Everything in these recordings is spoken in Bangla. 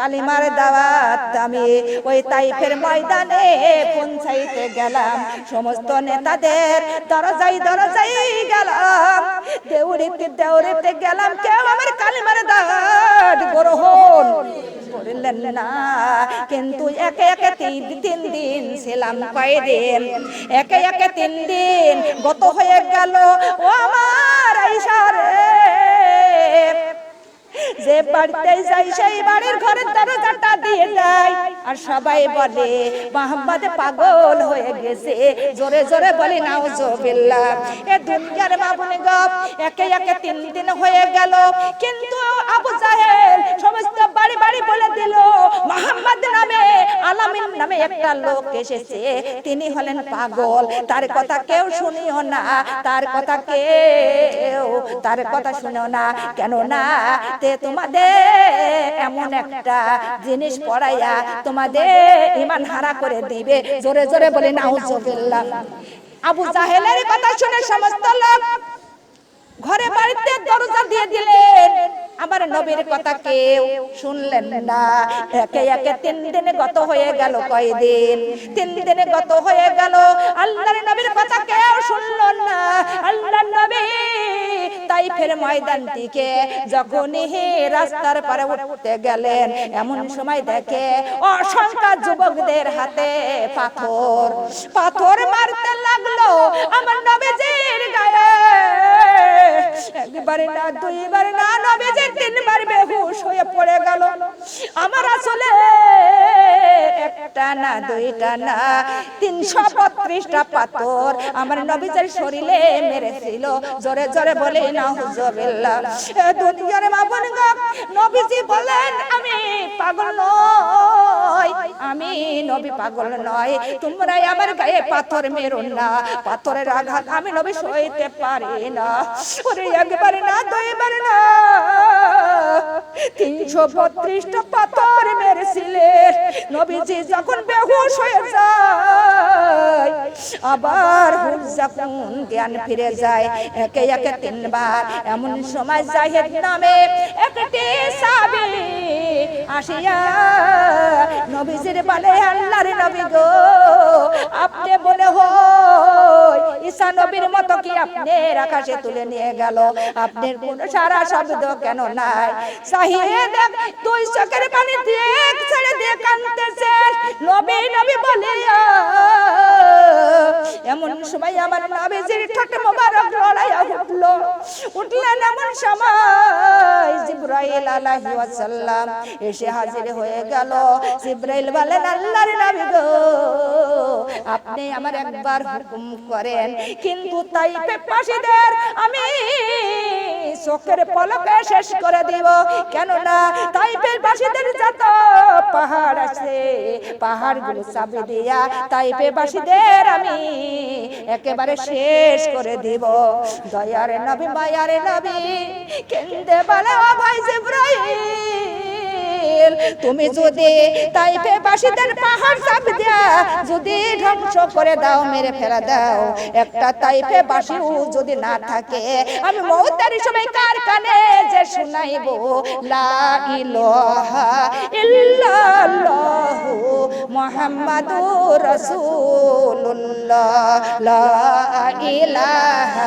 কালিমার দাওয়াত আমি ওই তাইফের ময়দানে পৌঁছাইতে গেলাম। সমস্ত নেতাদের দরজাই দরজাই গেলাম। দেউরিতে দেউরিতে গেলাম, কেউ আমার কালিমার দাওয়াত গ্রহণ করলেন না। কিন্তু একে একে তিন তিন দিন ছিলাম কয়দিন একে একে তিন দিন গত হয়ে গেল। ও আমার আইসারে যে বাড়িতে যাই, সেই বাড়ির ঘরের দরজাটা দিয়ে যায় আর সবাই বলে, মোহাম্মদ পাগল হয়ে গেছে। জোরে জোরে বলে, নাউজুবিল্লাহ। এ দুনিয়ার বাবুনি গপ একে একে তিন দিন হয়ে গেল। কিন্তু আবু জাহেল সমস্ত বাড়ি বাড়ি বলে দিল মোহাম্মদ নামে আলামিন নামে একটা লোক এসেছে, তিনি হলেন পাগল। তার কথা কেউ শুনিও না, তার কথা কেউ, তার কথা শুনিও না। কেন না তে তোমাদের এমন একটা জিনিস পড়াইয়া তোমাদের ইমান হারা করে দিবে। জোরে জোরে বলে, নাউজুবিল্লাহ। আবু জাহেলের কথা শুনে সমস্ত লোক ঘরে বাড়িতে দরজা দিয়ে দিলেন। আমার নবীর কথা কেউ শুনলেন না। একে একে তিন দিনে গত হয়ে গেল কয়দিন। তিন দিনে গত হয়ে গেল, আল্লাহর নবীর কথা কেউ শুনল না। আল্লাহর নবী তাইফের ময়দান থেকে যখনই রাস্তার পারে উঠতে গেলেন, এমন সময় দেখে অসংখ্য যুবকদের হাতে পাথর। পাথর মারতে লাগল। আমার নবীজির একবারে না দুইবার না নবীজি তিনবার বেহুশ হয়ে পড়ে গেল। আমার আসলে একটা না, দুইটা না, তিনশো বত্রিশটা পাথর আমার নবীজের শরীরে মেরেছিল। জোরে জোরে বলে না হুজবিল্লাহ দুনিয়ার মা বোন নবীজি বলেন, আমি পাগল আমি নবী পাগল নয় তোমরাই আমার গায়ে পাথর মেরো না, পাথরের আঘাত আমি নবী সইতে পারি না। ওরে একবার না, দুইবার না। তিনশো বত্রিশটা পাথর মেরেছিলেন নবীজি যখন বেহুশ হয়ে যায়, আবার যখন জ্ঞান ফিরে যায়, একে একে তিনবার। এমন সময় জাহেদ নামে একটি সাবি আসিয়া, নবীজির বলে আল্লাহর নবী গো, আপনি বলে হয় ঈসা নবীর মতো কি আপনি আকাশে তুলে নিয়ে গেল? আপনার কোন সারা শব্দ কেন নাই? সাহিয়ে দেখ তুই চোখের পানি দেখ ছেড়ে দেখ কাঁদতেছে নবী নবী বলে এমন সময় আমার নবীজির ঠোঁট মোবারক লড়াইয়া উঠল। উঠলেন এমন সময় জিব্রাইল আলাইহি ওয়াসাল্লাম এসে হাজির হয়ে গেল। জিব্রাইল বলেন, আল্লাহর নবী গো, আপনি আমার একবার হুকুম করেন। কিন্তু তাই পেপাসীদের আমি চোখের পলকে শেষ করে দিব। কেননা তাইপের বাসীদের যত পাহাড় আছে, পাহাড়গুলো চাপে দিয়া তাইপে বাসীদের আমি একেবারে শেষ করে দিব। দয়ারে নবী, মায়ারে নবী কেন্দে বলে ভাই জিব্রাইল তুমি যদি তাইপে বাসীদের পাহাড় চাপ দেয়া যদি ধ্বংস করে দাও, মেরে ফেলা দাও। একটা তাইপে বাসিও যদি না থাকে, আমি মৌতারি সময় কার কানে যে শুনাইব? লা ইলাহা ইল্লাল্লাহু মুহাম্মাদুর রাসূলুল্লাহ। লা ইলাহা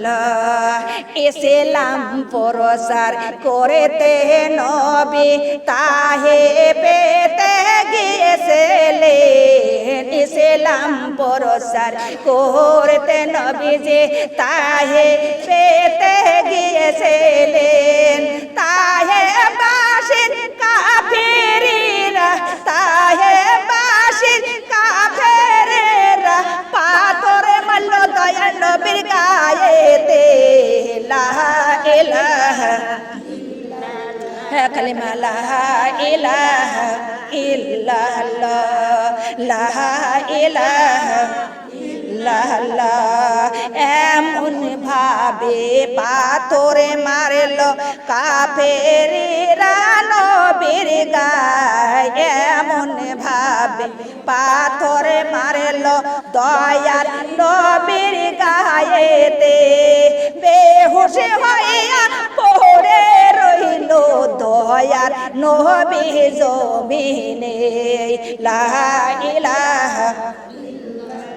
ইলাহা ইসলাম প্রসার করেতে নবী তাহে পেতে গিয়েছিলেন। ইসলাম প্রসার করতে নবী যে তাহে পেতে গিয়েছিলেন। তাহে বাসির পাথরে মারল কাফেরিরা নবীর গায়। এমন ভাবে পাথরে মারল দয়ার নবীর গায়েতে। বেহুশ হইয়া পড়ে রইল দয়ার নবী জমিনে। লা ইলাহা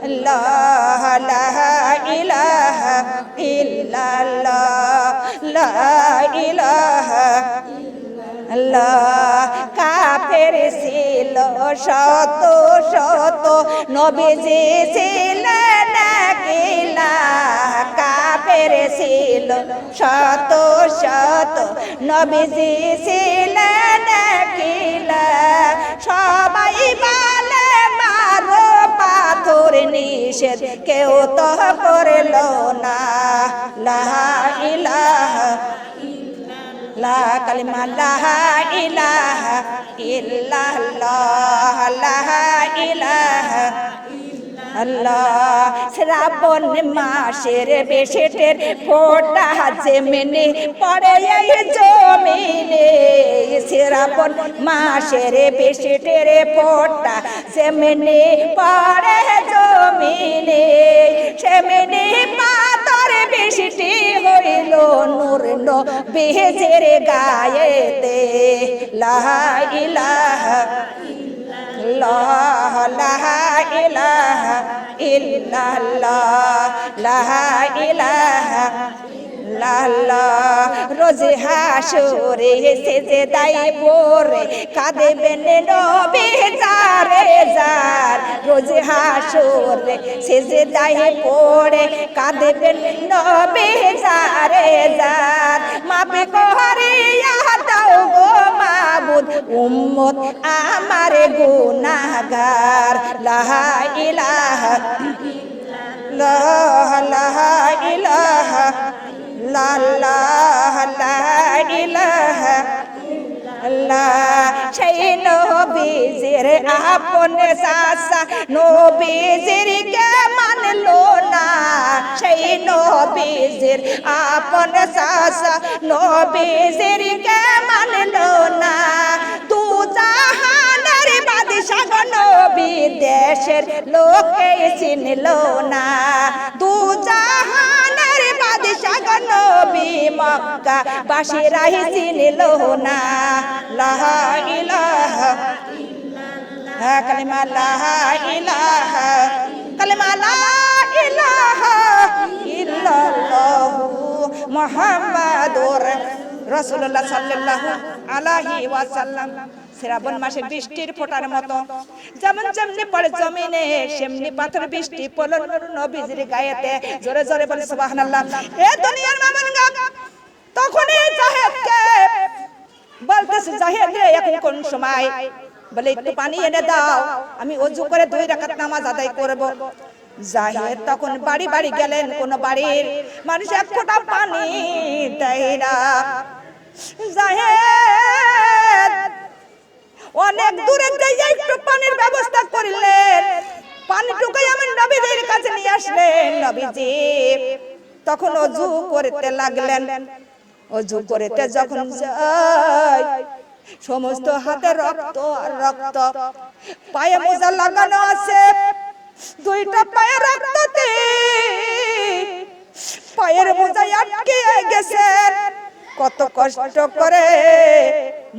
ইল্লাল্লাহ লা ইলাহা ইল্লাল্লাহ, লা ইলাহা আল্লাহ কাফের ছিল শত শত, নবীজি ছিলেন গিলা কাফের ছিল শত শত, নবীজি ছিলেন গিলা সবাই মারো পাথর নিষেধ কেউ তো করল না। লা ইলাহা লা কালিমা লাহা লাহা আল্লাহ, শ্রাবণ মাসের বেশেটের ফোটা যেমনি পড়ে এই জমিনে শ্রাবণ মাসের বেশেটের ফোটা যেমনি পড়ে জমিনে সেমনি পাতর বৃষ্টি হইল নূর বেজের গায়েতে। লাহা ইলাহা ইল্লাল্লাহ লাহা ইলাহা লাল্লাহ রোজ হাসুরে সেজে দাই পরে কাঁদেবেন নবী যারে যার। রোজ হাসুরে সেজে দাই পরে কাঁদেবেন নবী যারে যার। মাপে মাবুদ উম্মত আমার গুনাহগার। লাহা ইলাহা লা লাহা ইলাহা লাহ লা ইলাহা আল্লাহ সেই নবীজির আপন সাসা নবীজির কে মানলো না? সেই নবীজির আপন সাসা নবীজির কে মানলো না? জাহানের বাদশাহ নবী দেশের লোকে চিনলো না। তু জাহানের বাদশাহ নবী মক্কা বাসিরাই চিনলো না। লাহা হ্যাঁ কালিমা লাহা ইলাহা। কালিমা লা ইলাহা ইল্লাল্লাহু মুহাম্মাদুর রাসূলুল্লাহ সাল্লাল্লাহু আলাইহি ওয়াসাল্লাম। শ্রাবণ মাসে বৃষ্টির ফোটার মতো। যেমন যেমনি পড়ে জমিনে সেমনি পাথর বৃষ্টি পড়ল নবীজির গায়েতে। জোরে জোরে বলে সুবহানাল্লাহ। এ দুনিয়ার মামুন গা তখনই জাহেদকে বলতেছে জাহেদ রে এখন কোন সময়? বলে একটু পানি এনে দাও আমি অজু করে দুই রাকাত নামাজ আদায় করব। জাহেদ তখন বাড়ি বাড়ি গেলেন কোন বাড়ির মানুষ এক ফোঁটা পানি দেয় না। জাহেদ অনেক দূরে যাইয়া একটু পানির ব্যবস্থা করলেন। পানিটুকু আমার নবীদের কাছে নিয়ে আসলেন, নবীজি। তখন অজু করতে লাগলেন। অজু করতে যখন যায় সমস্ত হাতে রক্ত আর রক্ত। পায়ে মোজা লাগানো আছে। দুইটা পায়ে রক্ততে পায়ের মোজা আটকে গেছে। কত কষ্ট করে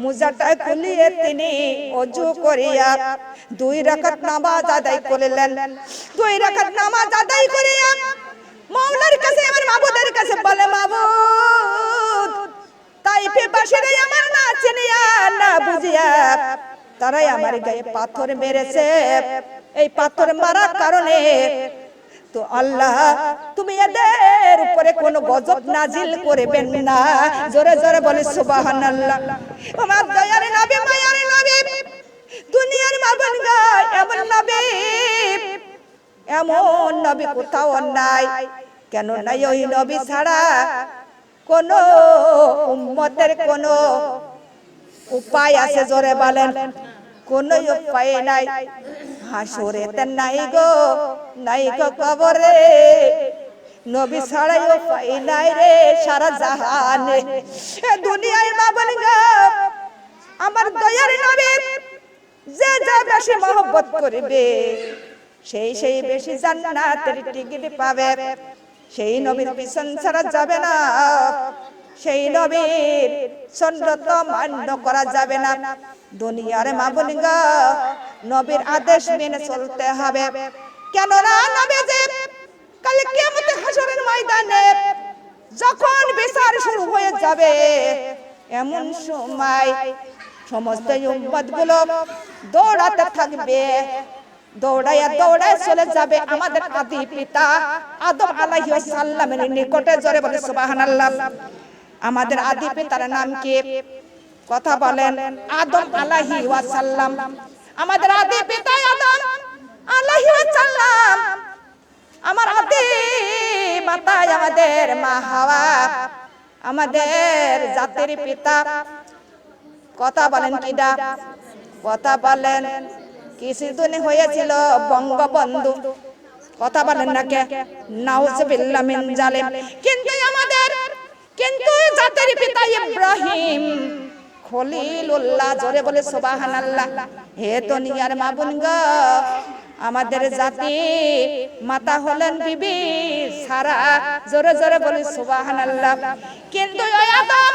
মুজাটা খুলিয়ে তিনি অজু করিয়া দুই রাকাত নামাজ আদায় করলেন। দুই রাকাত নামাজ আদায় করিয়া মাওলার কাছে, আমার মাবুদের কাছে বলে, মাবুদ তাই পাশের আমার না চিনিয়া, না বুঝিয়া, তারাই আমার গায়ে পাথর মেরেছে। এই পাথর মারার কারণে তো আল্লাহ, তুমি এদের উপরে কোনো গজব নাজিল করবেন না। জোরে জোরে বলে, সুবহানাল্লাহ। আমার দয়ার নবী, মায়ার নবী, দুনিয়ার মাবন গায় এমন নবী এমন নবী কোথাও নাই। কেন নাই ওই নবী ছাড়া কোন উম্মতের কোন উপায় আছে? জোরে বলেন, কোন উপায় নাই। হাসরে নাই গো নাই গো কবরে। নবী ছাড়াই উপায় নাই রে সারা জাহানে। এ দুনিয়ায় মা বলি আমার দয়ার নবী যে যা বেশি মহব্বত করবে সেই সেই বেশি জান্নাতের টিকিট পাবে। সেই নবীর পিছন ছাড়া যাবে না। সেই নবীর সন্ন্যত মান্য করা যাবে না। দুনিয়ার মা বলি গো নবীর আদেশ মেনে চলতে হবে। কেননা নবী যে কাল কিয়ামতে হাসরের ময়দানে যখন বিচার শুরু হয়ে যাবে এমন সময় সমস্ত উম্মতগুলো দৌড়াতে থাকবে। দৌড়াইয়া দৌড়ায় চলে যাবে আমাদের আদি পিতা আদম আলাইহিস সালামের নিকটে। জোরে বলে সুবহানাল্লাহ। আমাদের আদি পিতার নাম কি? কথা বলেন আদম আলাইহি ওয়াসাল্লাম আমাদের আদি পিতা আদম আলাইহি ওয়াসাল্লাম। আমার আদি মাতায় আমাদের মা হাওয়া, আমাদের জাতির পিতা। কথা বলেন কিডা কথা বলেন, কিছুদিন হয়েছিল বঙ্গবন্ধু। কথা বলেন না কে? নাউজুবিল্লাহ মিন জালিম। কিন্তু আমাদের, কিন্তু জাতির পিতা ইব্রাহিম। খলিলুল্লাহ জোরে বলে সুবহানাল্লাহ। হে দুনিয়ার মাবুন গো, আমাদের জাতি মাতা হলেন বিবি সারা, জোরে জোরে বলে সুবহানাল্লাহ। কিন্তু ওই আদম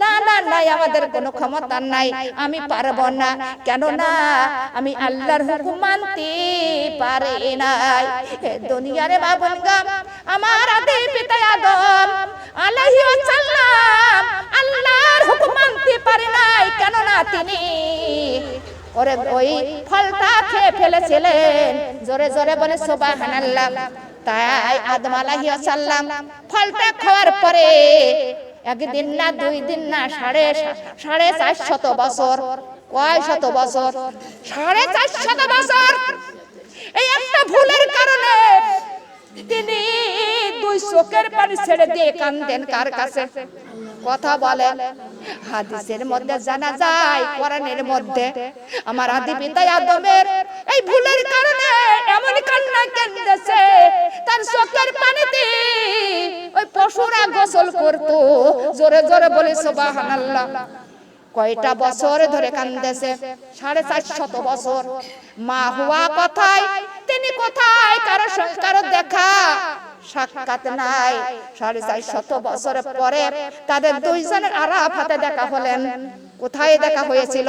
না না, নাই, আমাদের কোনো ক্ষমতা নাই, আমি পারব না। কেন না আমি আল্লাহর হুকুম মানতে পারি নাই। দুনিয়ারে বাবনগা আমার আদি পিতা আদম, আলাইহি ওয়াসাল্লাম, আল্লাহর হুকুম মানতে পারে নাই। কেন না তিনি ওরে ওই ফলটা খেয়ে ফেলেছিলেন। জোরে জোরে বলে, সুবহানাল্লাহ। তাই আদম আলাইহি ওয়াসাল্লাম ফলটা খাওয়ার পরে একদিন না দুই দিন না সাড়ে সাড়ে চার শত বছর কয় শত বছর? সাড়ে চার শত বছর এই একটা ভুলের কারণে তিনি দুই চোখের পানি ছেড়ে দিয়ে কান্দেন কার কাছে? কথা বলেন হাদিসের মধ্যে জানা যায়, কোরআনের মধ্যে, আমার আদি পিতা আদমের এই ভুলের কারণে এমন কান্না কেন্দেছে, তার চোখের পানিতে ওই পশুরা গোসল করতো। জোরে জোরে বলে, সুবহানাল্লাহ। কয়টা বছর ধরে কান্দেছে? সাড়ে চার শত বছর। মা হুয়া কথায়, তিনি কোথায় কারও সংস্কার দেখা সাক্ষাৎ নাই। সাড়ে চার শত বছরের পরে তাদের দুইজনের দেখা হলেন। কোথায় দেখা হয়েছিল?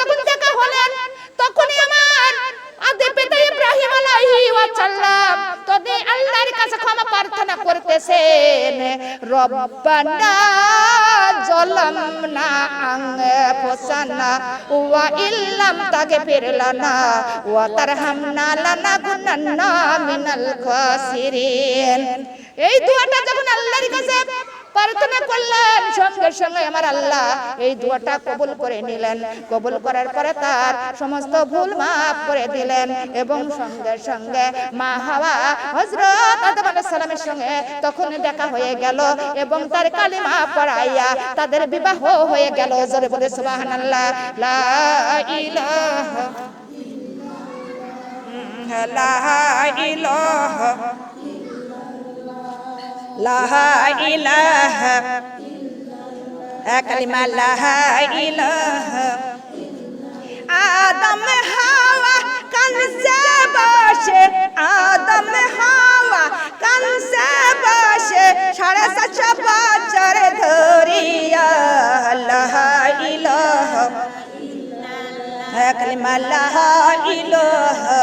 যখন দেখা হলেন, তখনই আমার পিতা ইব্রাহিম আলাইহি ওয়াসাল্লাম আল্লাহর কাছে ক্ষমা প্রার্থনা করতেছেন। রব্বানা জালামনা আনফুসানা ওয়া ইল্লাম তাগফির লানা ওয়া তারহামনা লানাকুনান্না মিনাল খাসিরিন। এই দোয়াটা যখন আল্লাহর কাছে প্রার্থনা করলেন, সঙ্গে সঙ্গে আমার আল্লাহ এই দোয়াটা কবুল করে নিলেন। কবুল করার পরে তার সমস্ত ভুল মাফ করে দিলেন এবং সঙ্গে সঙ্গে মা হাওয়া হযরত আদম আলাইহিস সালামের সঙ্গে তখন দেখা হয়ে গেল এবং তার কালিমা পড়াইয়া তাদের বিবাহ হয়ে গেল। জোরে বলে সুবহানাল্লাহ। লা ইলাহা লা ইলাহা লা ইলাহা। কালিমা লা ইলাহা। আদম হাওয়া কানসে বসে, আদম হাওয়া কানসে বসে, সাড়ে সাতশো বছর ধরিয়া লা ইলাহা। কালিমা লা ইলাহা।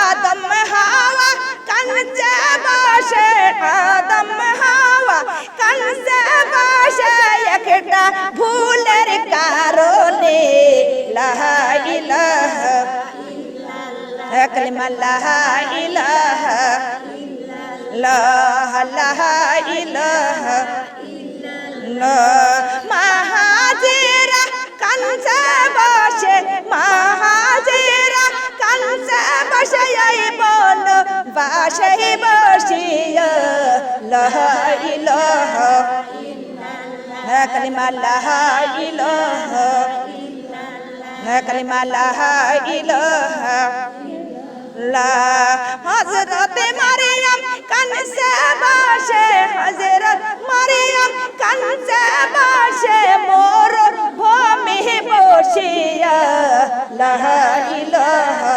আদম হাওয়া কানসে বসে আদম হাওয়া কানসে বসে একটা ভুলের কারণে। লাহা ইলাহা কালিমা লাহা ইলাহা লাহা লাহা ইলাহা লা পাশেই বসিয়া লাহা ইলাহা হ্যাঁ কালিমা লাহা ইলাহা হ্যাঁ কালিমা লাহা ইলাহা লা হযরতে মারিয়াম কানসে বসে, হযরত মারিয়াম কানসে বসে, মোর ভূমি বসিয়া লাহা ইলাহা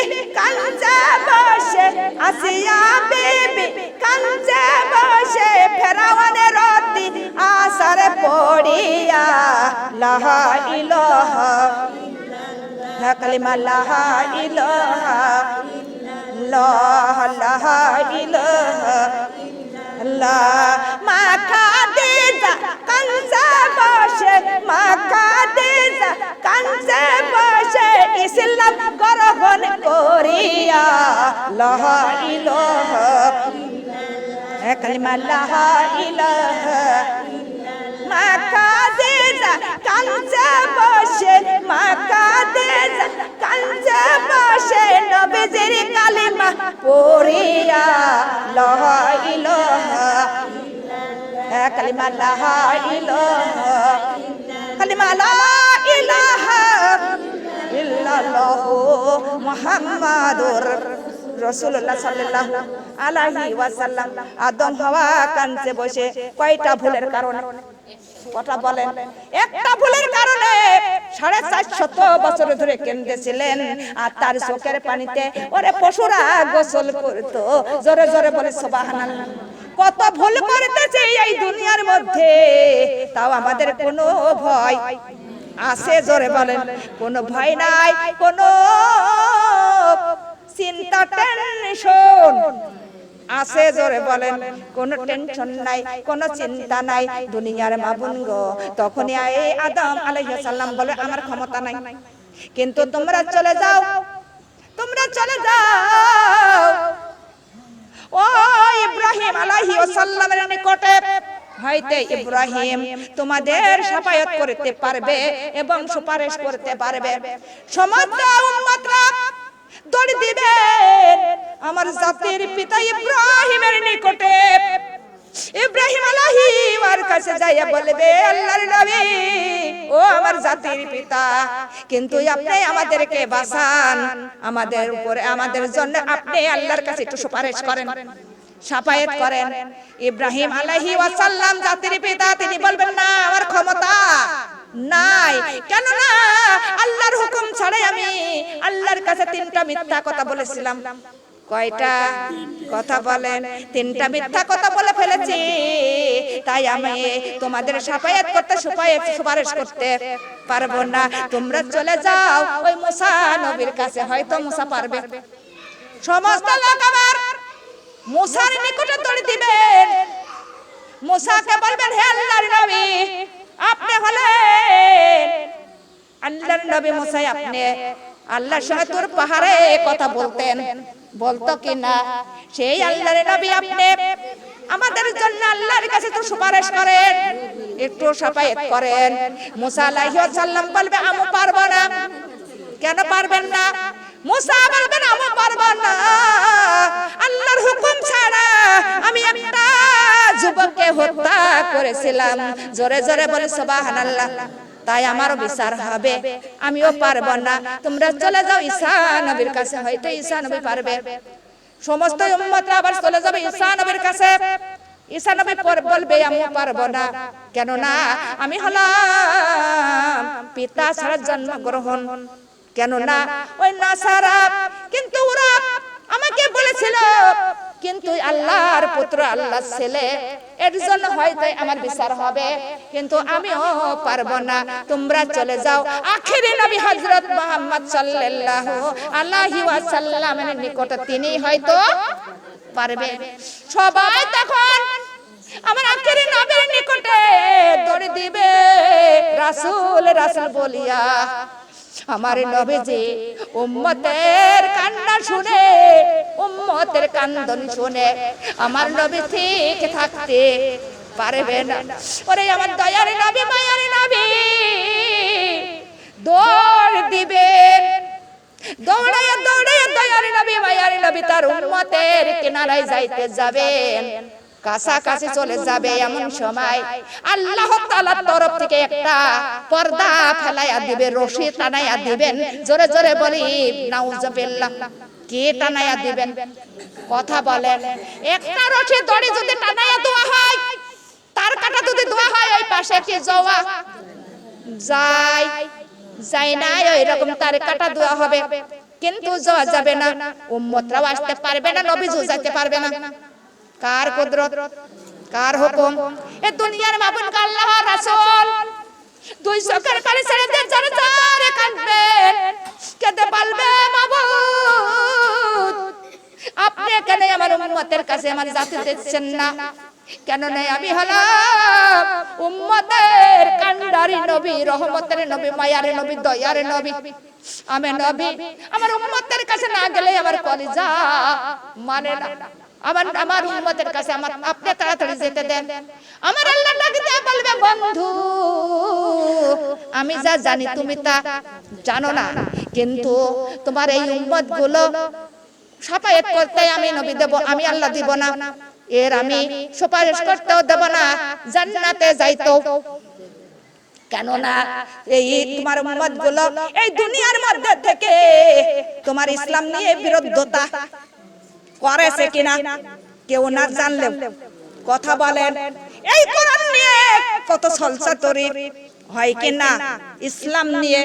কানসে বসে, আসিয়া বিবি কানসে বসে ফেরাওয়ানের রতি আসার পড়িয়া, লাহা ইলাহা হ্যাঁ কালিমা, লাহা ইলাহা লাহ লাহা ইলাহা আল্লাহ মা খাদিজা লাহা ইলাহা। এ কালিমা, লাহা ইলাহা। মা খাদিজা কানসে বসে মা খাদিজা কানসে বসে। নবীজির কালিমা পড়িয়া, লাহা ইলাহা। এ কালিমা, লাহা ইলাহা। কালিমা, লা ইলাহা ইল্লাল্লাহ মুহাম্মাদুর রাসূলুল্লাহ সাল্লাল্লাহু আলাইহি ওয়াসাল্লাম আদম হাওয়া কানসে বসে কয়টা ভুলের কারণে? কথা বলেন। একটা ভুলের কারণে সাড়ে চারশত বছর ধরে কেন্দ্রেছিলেন আর তার চোখের পানিতে ওরে পশুরা গোসল করতো। জোরে জোরে বলে, সোবাহানাল্লাহ, কত ভুল করতেছে এই দুনিয়ার মধ্যে, তাও আমাদের কোনো ভয় আছে? জোরে বলেন, কোনো ভয় নাই, কোনো চিন্তা টেনশন আছে জোরে বলেন, কোনো টেনশন নাই, কোনো চিন্তা নাই, দুনিয়ার মাবুন গো। তখনই এই আদম আলাইহিস বলে, আমার ক্ষমতা নাই। কিন্তু তোমরা চলে যাও, তোমরা চলে যাও। ও ইব্রাহিম আলাইহিস সালামের নিকটে, হয়তো ইব্রাহিম তোমাদের সাফায়াত করতে পারবে এবং সুপারিশ করতে পারবে। সমস্ত উম্মতরা দৌড় দিবেন। আমার জাতির পিতা ইব্রাহিমের নিকটে। ইব্রাহিম আলাহি ওর কাছে যাইয়া বলবে, আল্লাহর নবী, ও আমার জাতির পিতা, কিন্তু আপনি আমাদেরকে বাঁচান। আমাদের উপরে, আমাদের জন্য আপনি আল্লাহর কাছে একটু সুপারিশ করেন, সাফায়াত করেন। ইব্রাহিম আলাইহি ওয়াসাল্লাম জাতির পিতা, তিনি বলবেন, না, আমার ক্ষমতা নাই। কেন না আল্লাহর হুকুম ছাড়াই আমি আল্লাহর কাছে তিনটা মিথ্যা কথা বলেছিলাম। কয়টা? কথা বলেন। তিনটা মিথ্যা কথা বলে ফেলেছি। তাই আমি তোমাদের সাফায়াত করতে সুপায়াত সুপারিশ করতে পারব না। তোমরা চলে যাও। ওই মুসা নবীর কাছে হয়তো মুসা পারবে। সমস্ত লোক আবার মুসার নিকটে দৌড় দিবেন। মুসাকে বলবেন, হে আল্লাহর নবী আপনি হলেন। আল্লাহর নবী মুসাই আপনি। আল্লাহর সঙ্গে তোর পাহাড়ে কথা বলতেন। বলতো কি না সেই আল্লাহর নবী আপনি। আমাদের জন্য আল্লাহর কাছে তো সুপারিশ করেন। একটু সাফায়াত করেন। মুসা আলাইহিস সালাম বলবে আমি পারব না। কেন পারবেন না? মুসা বলবেন না। আল্লাহর হুকুম ছাড়া আমি একটা যুবককে হত্যা করেছিলাম। জোরে জোরে বলে, সুবহানাল্লাহ। তাই আমারও বিচার হবে। আমিও পারব না। তোমরা চলে যাও ঈসা নবীর কাছে। হয়তো ঈসা নবী পারবে। সমস্ত উম্মতরা আবার চলে যাবে ঈসা নবীর কাছে। ঈসা নবী বলবে আমি পারব না। কেননা আমি হলাম পিতা ছাড়া জন্মগ্রহণ। কেন না ওই নাসারা কিন্তু ওরা আমাকে বলেছিল কিন্তু আল্লাহর পুত্র আল্লাহর ছেলে এর জন্য হয়তো আমার বিচার হবে। কিন্তু আমিও পারব না। তোমরা চলে যাও। আখেরি নবী হযরত মুহাম্মদ সাল্লাল্লাহু আলাইহি ওয়াসাল্লামের নিকটে তিনি হয়তো পারবে। সবাই তখন আমার আখেরি নবীর নিকটে দৌড়ে দিবে। রাসূল রাসূল বলিয়া আমার নবীজি উম্মতের কান্না শুনে উম্মতের কান্দন শুনে আমার নবী ঠিক থাকতে পারবে না। ওরে আমার দয়ার নবী মায়ার নবী দৌড় দিবেন। দৌড়াইয়া দৌড়াইয়া দয়ার নবী মায়ার নবী তার উম্মতের কিনারায় যাইতে যাবেন। কাছাকাছি চলে যাবে এমন সময়। আল্লাহ তাআলার তরফ থেকে একটা পর্দা ফেলাইয়া দিবে রশি টানাইয়া দিবেন। জোরে জোরে বলি নাউজুবিল্লাহ। কে টানাইয়া দিবেন? কথা বলেন। একটা রশি দড়ি যদি টানাইয়া দেওয়া হয় তার কাটা যদি দেওয়া হয় ওই পাশে কি জওয়া। যাই যাই না ওই রকম তার কাটা দেওয়া হবে। কিন্তু যাওয়া যাবে না। উম্মতরাও আসতে পারবে না নবীজু যাইতে পারবে না। কার কুদরত? কার হুকুম? এ দুনিয়ার মাবুন আল্লাহ রাসূল। দুই চোখের পানি ছেড়ে দিয়ে যারা যারে কাঁদবেন কেঁদে পারবে মাবুদ। আপনি কেন আমার উম্মতের কাছে আমার জাতি দিচ্ছেন না? কেন নেই আমি হলাম উম্মতের কান্ডারি নবী রহমতের নবী মায়ার নবী দয়ার নবী। আমি নবী আমার উম্মতের কাছে না গেলে আমার কলিজা মানে না। আমার আমার উম্মতের কাছে আমার আপনি তাড়াতাড়ি যেতে দেন। আমার আল্লাহ ডাক দিয়ে বলবে বন্ধু। আমি যা জানি তুমি তা জানো না। কিন্তু তোমার এই উম্মতগুলো সাফায়াত করতে আমি নবী দেব আমি আল্লাহ দিব না। এর আমি সুপারিশ করতেও দেব না। জান্নাতে যাইতো কেননা এই তোমার উম্মতগুলো এই দুনিয়ার মধ্যে থেকে তোমার ইসলাম নিয়ে বিরোধতা করেছে কিনা? কেউ না জানলেও। কথা বলেন এই কোরআন নিয়ে কত সলসা তরি? হয় কিনা? ইসলাম নিয়ে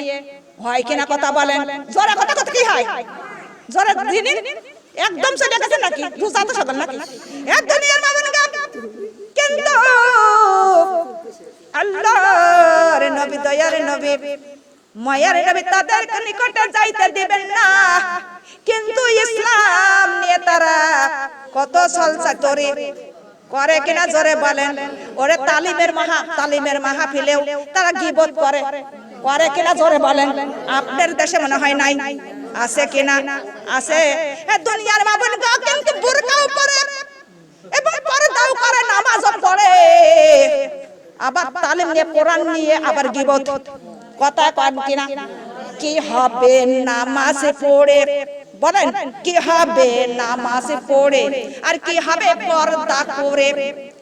হয় কিনা কথা বলেন? জোরে কথা কথা কি হয়? জোরে দিন একদম চলে গেছে নাকি? রোজা তো সকাল নাকি? এক দুনিয়ার মামুন কিন্তু আল্লাহর নবী দয়ার নবী নিকটে যাইতে দিবেন না। কিন্তু ইসলাম নিয়ে তারা কত সলসা করে করে কিনা জোরে বলেন। ওরে তালিমের তালিমের তারা গিবত করে করে কিনা জোরে বলেন। আপনার দেশে মনে হয় নাই? আছে কিনা? আছে। দুনিয়ার মাবুন গা, কিন্তু পরে এবং পর্দাও করে, নামাজও পড়ে। আবার তালিম নিয়ে, কোরআন নিয়ে আবার গিবত। কথা কন কিনা? কি হবে নামাজ পড়ে? বলেন, কি হবে নামাজ পড়ে? আর কি হবে পর্দা করে?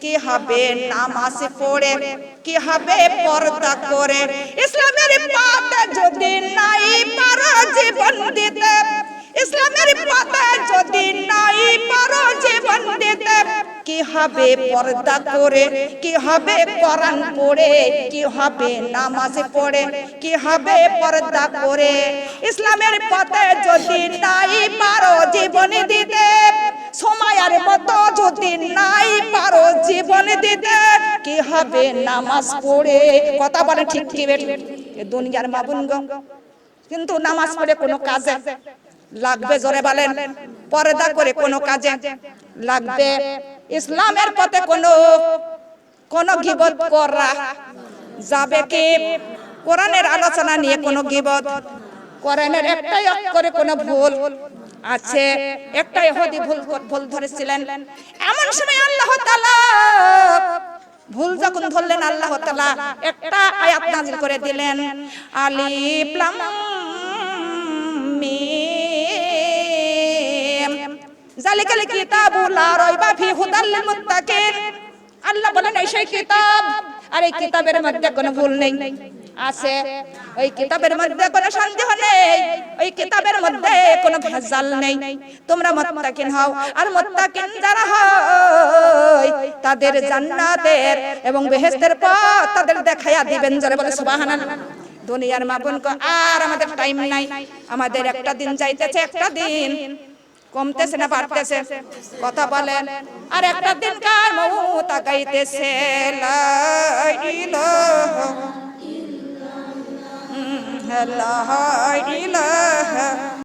কি হবে নামাজ পড়ে? কি হবে পর্দা করে? ইসলামের পথে যদি নাই পারো জীবন দিতে, ইসলামের পথে যদি নাই পারো জীবন দিতে কি হবে পর্দা করে? কি হবে কোরআন পড়ে? কি হবে নামাজ পড়ে? কি হবে পর্দা করে? ইসলামের পথে যদি নাই পারো জীবন দিতে, সময়ের মতো যদি নাই পারো জীবন দিতে, কি হবে নামাজ পড়ে? কথা বলে ঠিক এ দুনিয়ার মাবুন গো। কিন্তু নামাজ পড়ে কোনো কাজে? লাগবে জোরে বলেন। পর্দা করে কোনো কাজে? লাগবে? ইসলামের পথে কোনো কোন গিবত করা যাবে কি? কোরআনের আলোচনা নিয়ে কোনো গিবত? কোরআনের একটাই অক্ষরে কোনো ভুল আছে, একটাই হদি ভুল ভুল ধরেছিলেন। এমন সময় আল্লাহ তাআলা ভুল যখন ধরলেন, আল্লাহ তাআলা একটা আয়াত নাযিল করে দিলেন। আলিফ লাম জালিকাল কিতাবু, লা রাইবা ফি হুদাল লিল মুত্তাকিন। আল্লাহ বলেন, এই সেই কিতাব, আর এই কিতাবের মধ্যে কোনো ভুল নেই। আছে, ওই কিতাবের মধ্যে কোনো সন্দেহ নেই, ওই কিতাবের মধ্যে কোনো ভেজাল নেই। তোমরা মুত্তাকিন হও, আর মুত্তাকিন যারা হয়, তাদের জান্নাতের এবং বেহেশতের পথ তাদের দেখাইয়া দিবেন, জোরে বলে সুবহানাল্লাহ। দুনিয়ার মাপন আর আমাদের টাইম নাই। আমাদের একটা দিন যাইতেছে, একটা দিন। কমতেছে না বাড়তেছে। কথা বলেন আর একটা দিন কার মমতা গাইতেছে লা ইলাহা ইল্লাল্লাহ।